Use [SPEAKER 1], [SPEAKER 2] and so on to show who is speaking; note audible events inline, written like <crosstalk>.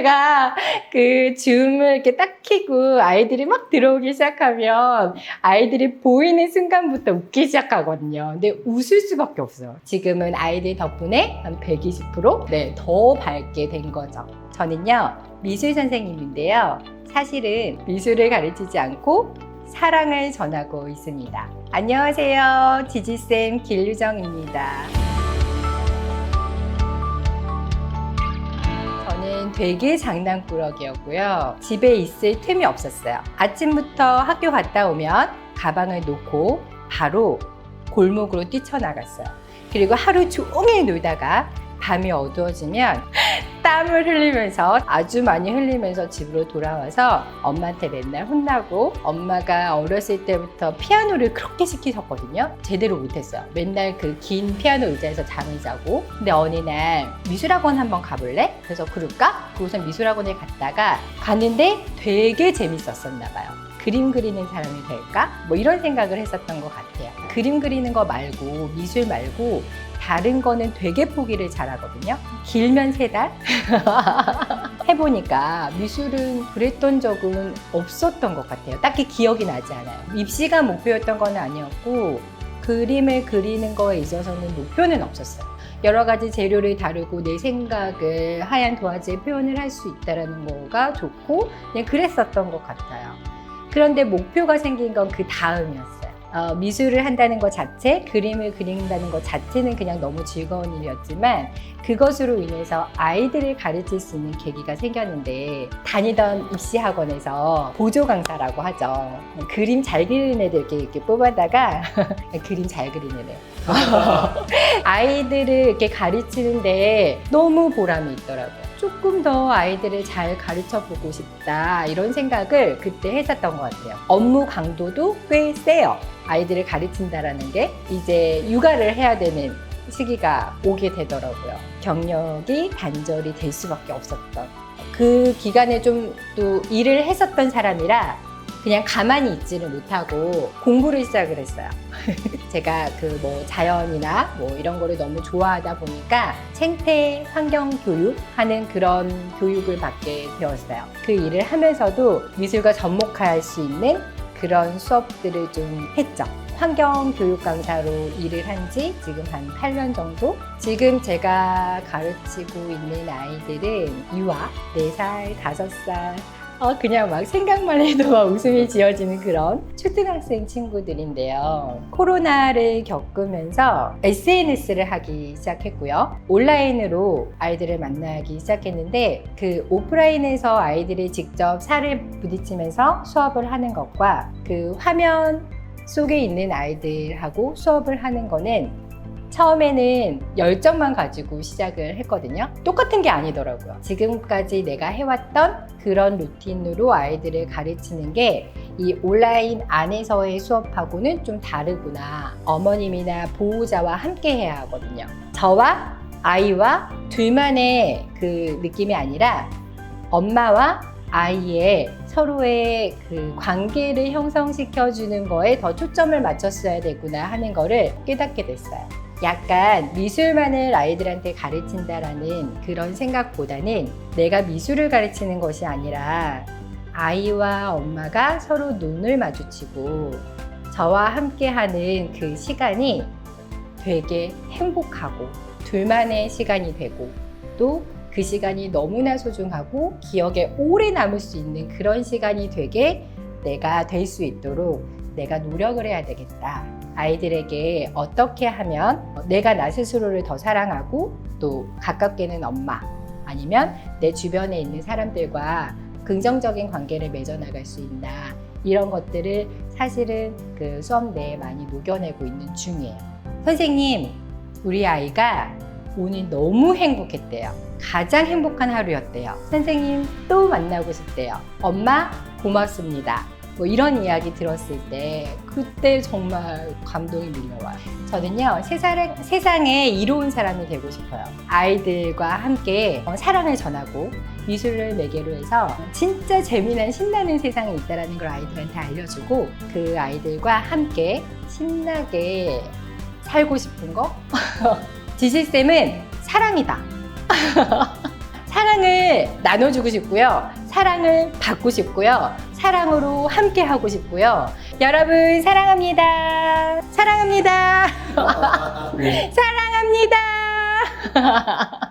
[SPEAKER 1] 제가 그 줌을 이렇게 딱 켜고 아이들이 막 들어오기 시작하면 아이들이 보이는 순간부터 웃기 시작하거든요. 근데 웃을 수밖에 없어요. 지금은 아이들 덕분에 한 120% 네, 더 밝게 된 거죠. 저는요, 미술 선생님인데요. 사실은 미술을 가르치지 않고 사랑을 전하고 있습니다. 안녕하세요. 지지쌤 길유정입니다. 되게 장난꾸러기였고요. 집에 있을 틈이 없었어요. 아침부터 학교 갔다 오면 가방을 놓고 바로 골목으로 뛰쳐나갔어요. 그리고 하루 종일 놀다가 밤이 어두워지면 <laughs> 땀을 흘리면서 아주 많이 흘리면서 집으로 돌아와서 엄마한테 맨날 혼나고 엄마가 어렸을 때부터 피아노를 그렇게 시키셨거든요. 제대로 못했어요. 맨날 그 긴 피아노 의자에서 잠을 자고 근데 어느 날 미술학원 한번 가볼래? 그래서 그럴까? 그곳은 미술학원에 갔다가 갔는데 되게 재밌었었나 봐요. 그림 그리는 사람이 될까? 뭐 이런 생각을 했었던 것 같아요. 그림 그리는 거 말고 미술 말고 다른 거는 되게 포기를 잘하거든요. 길면 세 달? <laughs> 해보니까 미술은 그랬던 적은 없었던 것 같아요. 딱히 기억이 나지 않아요. 입시가 목표였던 건 아니었고, 그림을 그리는 거에 있어서는 목표는 없었어요. 여러 가지 재료를 다루고 내 생각을 하얀 도화지에 표현을 할 수 있다는 거가 좋고, 그냥 그랬었던 것 같아요. 그런데 목표가 생긴 건 그 다음이었어요. 어, 미술을 한다는 것 자체, 그림을 그린다는 것 자체는 그냥 너무 즐거운 일이었지만 그것으로 인해서 아이들을 가르칠 수 있는 계기가 생겼는데 다니던 입시 학원에서 보조 강사라고 하죠. 그림 잘 그리는 애들 이렇게, 이렇게 뽑아다가 <laughs> 그림 잘 그리는 애. <laughs> 아이들을 이렇게 가르치는데 너무 보람이 있더라고요. 조금 더 아이들을 잘 가르쳐 보고 싶다 이런 생각을 그때 했었던 것 같아요. 업무 강도도 꽤 세요. 아이들을 가르친다라는 게 이제 육아를 해야 되는 시기가 오게 되더라고요. 경력이 단절이 될 수밖에 없었던 그 기간에 좀 또 일을 했었던 사람이라 그냥 가만히 있지를 못하고 공부를 시작을 했어요. <laughs> 제가 그 뭐 자연이나 뭐 이런 거를 너무 좋아하다 보니까 생태 환경 교육 하는 그런 교육을 받게 되었어요. 그 일을 하면서도 미술과 접목할 수 있는 그런 수업들을 좀 했죠. 환경 교육 강사로 일을 한 지 지금 한 8년 정도? 지금 제가 가르치고 있는 아이들은 유아, 4살, 5살, 어, 그냥 막 생각만 해도 막 웃음이 지어지는 그런 초등학생 친구들인데요. 코로나를 겪으면서 SNS를 하기 시작했고요. 온라인으로 아이들을 만나기 시작했는데 그 오프라인에서 아이들이 직접 살을 부딪히면서 수업을 하는 것과 그 화면 속에 있는 아이들하고 수업을 하는 거는 처음에는 열정만 가지고 시작을 했거든요. 똑같은 게 아니더라고요. 지금까지 내가 해왔던 그런 루틴으로 아이들을 가르치는 게 이 온라인 안에서의 수업하고는 좀 다르구나. 어머님이나 보호자와 함께 해야 하거든요. 저와 아이와 둘만의 그 느낌이 아니라 엄마와 아이의 서로의 그 관계를 형성시켜 주는 거에 더 초점을 맞췄어야 되구나 하는 거를 깨닫게 됐어요. 약간 미술만을 아이들한테 가르친다라는 그런 생각보다는 내가 미술을 가르치는 것이 아니라 아이와 엄마가 서로 눈을 마주치고 저와 함께 하는 그 시간이 되게 행복하고 둘만의 시간이 되고 또 그 시간이 너무나 소중하고 기억에 오래 남을 수 있는 그런 시간이 되게 내가 될 수 있도록 내가 노력을 해야 되겠다. 아이들에게 어떻게 하면 내가 나 스스로를 더 사랑하고 또 가깝게는 엄마 아니면 내 주변에 있는 사람들과 긍정적인 관계를 맺어나갈 수 있나 이런 것들을 사실은 그 수업 내에 많이 녹여내고 있는 중이에요. 선생님, 우리 아이가 오늘 너무 행복했대요. 가장 행복한 하루였대요. 선생님 또 만나고 싶대요. 엄마 고맙습니다. 뭐 이런 이야기 들었을 때 그때 정말 감동이 밀려와요. 저는요 세상에, 세상에 이로운 사람이 되고 싶어요. 아이들과 함께 어, 사랑을 전하고 미술을 매개로 해서 진짜 재미난 신나는 세상이 있다는 걸 아이들한테 알려주고 그 아이들과 함께 신나게 살고 싶은 거 <laughs> 지실쌤은 사랑이다. <laughs> 사랑을 나눠주고 싶고요. 사랑을 받고 싶고요. 사랑으로 함께 하고 싶고요. 여러분, 사랑합니다. 사랑합니다.
[SPEAKER 2] 네. <laughs>
[SPEAKER 1] 사랑합니다. <laughs>